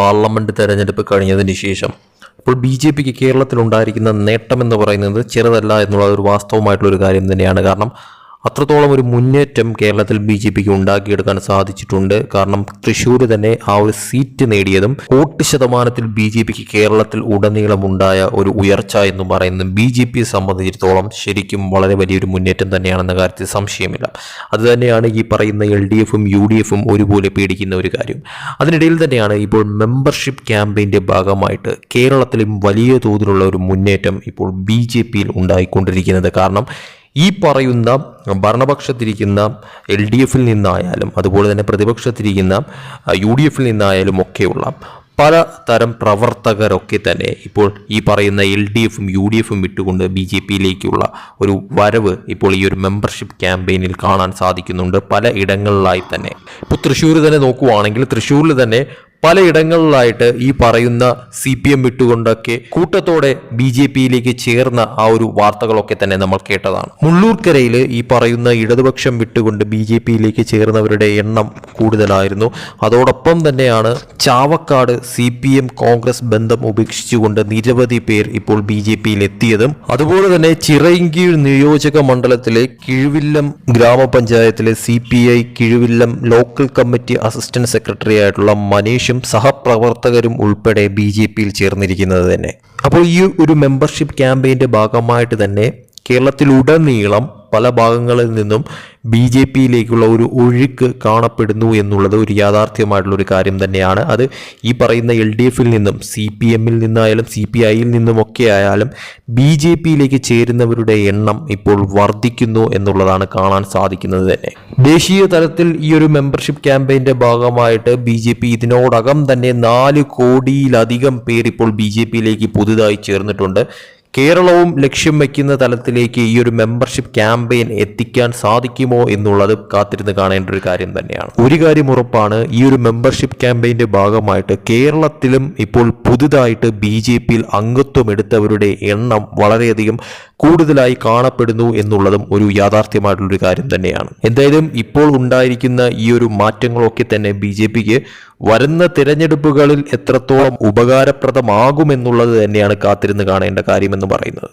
Parliament തെരഞ്ഞെടുപ്പ് കഴിഞ്ഞതിന് ശേഷം. അപ്പോൾ ബി ജെ പിക്ക് കേരളത്തിലുണ്ടായിരിക്കുന്ന നേട്ടം എന്ന് പറയുന്നത് ചെറുതല്ല എന്നുള്ള ഒരു വാസ്തവമായിട്ടുള്ള ഒരു കാര്യം തന്നെയാണ്. കാരണം അത്രത്തോളം ഒരു മുന്നേറ്റം കേരളത്തിൽ ബി ജെ പിക്ക് ഉണ്ടാക്കിയെടുക്കാൻ സാധിച്ചിട്ടുണ്ട്. കാരണം തൃശ്ശൂർ തന്നെ ആ ഒരു സീറ്റ് നേടിയതും വോട്ട് ശതമാനത്തിൽ ബി ജെ പിക്ക് കേരളത്തിൽ ഉടനീളം ഉണ്ടായ ഒരു ഉയർച്ച എന്ന് പറയുന്നത് ബി ജെ പിയെ സംബന്ധിച്ചിടത്തോളം ശരിക്കും വളരെ വലിയൊരു മുന്നേറ്റം തന്നെയാണെന്ന കാര്യത്തിൽ സംശയമില്ല. അത് തന്നെയാണ് ഈ പറയുന്ന എൽ ഡി എഫും യു ഡി എഫും ഒരുപോലെ പേടിക്കുന്ന ഒരു കാര്യം. അതിനിടയിൽ തന്നെയാണ് ഇപ്പോൾ മെമ്പർഷിപ്പ് ക്യാമ്പയിന്റെ ഭാഗമായിട്ട് കേരളത്തിലും വലിയ തോതിലുള്ള ഒരു മുന്നേറ്റം ഇപ്പോൾ ബി ജെ പിയിൽ ഉണ്ടായിക്കൊണ്ടിരിക്കുന്നത്. കാരണം ഈ പറയുന്ന ഭരണപക്ഷത്തിരിക്കുന്ന എൽ ഡി എഫിൽ നിന്നായാലും അതുപോലെ തന്നെ പ്രതിപക്ഷത്തിരിക്കുന്ന യു ഡി എഫിൽ നിന്നായാലും ഒക്കെയുള്ള പല തരം പ്രവർത്തകരൊക്കെ തന്നെ ഇപ്പോൾ ഈ പറയുന്ന എൽ ഡി എഫും യു ഡി എഫും വിട്ടുകൊണ്ട് ബി ജെ പിയിലേക്കുള്ള ഒരു വരവ് ഇപ്പോൾ ഈ ഒരു മെമ്പർഷിപ്പ് ക്യാമ്പയിനിൽ കാണാൻ സാധിക്കുന്നുണ്ട് പല ഇടങ്ങളിലായി തന്നെ. ഇപ്പോൾ തൃശ്ശൂർ തന്നെ നോക്കുവാണെങ്കിൽ തൃശ്ശൂരിൽ തന്നെ പലയിടങ്ങളിലായിട്ട് ഈ പറയുന്ന സി പി എം വിട്ടുകൊണ്ടൊക്കെ കൂട്ടത്തോടെ ബി ജെ പിയിലേക്ക് ചേർന്ന ആ ഒരു വാർത്തകളൊക്കെ തന്നെ നമ്മൾ കേട്ടതാണ്. മുള്ളൂർക്കരയിൽ ഈ പറയുന്ന ഇടതുപക്ഷം വിട്ടുകൊണ്ട് ബി ജെ പിയിലേക്ക് ചേർന്നവരുടെ എണ്ണം കൂടുതലായിരുന്നു. അതോടൊപ്പം തന്നെയാണ് Chavakkad C P M Congress ബന്ധം ഉപേക്ഷിച്ചുകൊണ്ട് നിരവധി പേർ ഇപ്പോൾ ബി ജെ പിയിൽ എത്തിയതും അതുപോലെ തന്നെ ചിറയിൻകീഴ് നിയോജക മണ്ഡലത്തിലെ കിഴുവില്ലം ഗ്രാമപഞ്ചായത്തിലെ C P I Kizhuvillam local committee assistant secretary ആയിട്ടുള്ള മനീഷും സഹപ്രവർത്തകരും ഉൾപ്പെടെ ബി ജെ പിയിൽ ചേർന്നിരിക്കുന്നത് തന്നെ. അപ്പോൾ ഈ ഒരു മെമ്പർഷിപ്പ് ക്യാമ്പയിന്റെ ഭാഗമായിട്ട് തന്നെ കേരളത്തിലുടനീളം പല ഭാഗങ്ങളിൽ നിന്നും ബി ജെ പിയിലേക്കുള്ള ഒരു ഒഴുക്ക് കാണപ്പെടുന്നു എന്നുള്ളത് ഒരു യാഥാർത്ഥ്യമായിട്ടുള്ള ഒരു കാര്യം തന്നെയാണ്. അത് ഈ പറയുന്ന എൽ ഡി എഫിൽ നിന്നും സി പി എമ്മിൽ നിന്നായാലും സി പി ഐയിൽ നിന്നുമൊക്കെ ആയാലും ബി ജെ പിയിലേക്ക് ചേരുന്നവരുടെ എണ്ണം ഇപ്പോൾ വർദ്ധിക്കുന്നു എന്നുള്ളതാണ് കാണാൻ സാധിക്കുന്നത് തന്നെ. ദേശീയ തലത്തിൽ ഈ ഒരു മെമ്പർഷിപ്പ് ക്യാമ്പയിന്റെ ഭാഗമായിട്ട് ബി ജെ പി ഇതിനോടകം തന്നെ നാല് കോടിയിലധികം പേർ ഇപ്പോൾ ബി ജെ പിയിലേക്ക് പുതുതായി ചേർന്നിട്ടുണ്ട്. കേരളവും ലക്ഷ്യം വയ്ക്കുന്ന തലത്തിലേക്ക് ഈ ഒരു മെമ്പർഷിപ്പ് ക്യാമ്പയിൻ എത്തിക്കാൻ സാധിക്കുമോ എന്നുള്ളത് കാത്തിരുന്ന് കാണേണ്ട ഒരു കാര്യം തന്നെയാണ്. ഒരു കാര്യം ഉറപ്പാണ് ഈ ഒരു മെമ്പർഷിപ്പ് ക്യാമ്പയിന്റെ ഭാഗമായിട്ട് കേരളത്തിലും ഇപ്പോൾ പുതുതായിട്ട് ബി ജെ പിയിൽ അംഗത്വം എടുത്തവരുടെ എണ്ണം വളരെയധികം കൂടുതലായി കാണപ്പെടുന്നു എന്നുള്ളതും ഒരു യാഥാർത്ഥ്യമായിട്ടുള്ളൊരു കാര്യം തന്നെയാണ്. എന്തായാലും ഇപ്പോൾ ഉണ്ടായിരിക്കുന്ന ഈ ഒരു മാറ്റങ്ങളൊക്കെ തന്നെ ബി ജെ പിക്ക് വരുന്ന തിരഞ്ഞെടുപ്പുകളിൽ എത്രത്തോളം ഉപകാരപ്രദമാകുമെന്നുള്ളത് തന്നെയാണ് കാത്തിരുന്ന് കാണേണ്ട കാര്യമെന്ന് പറയുന്നത്.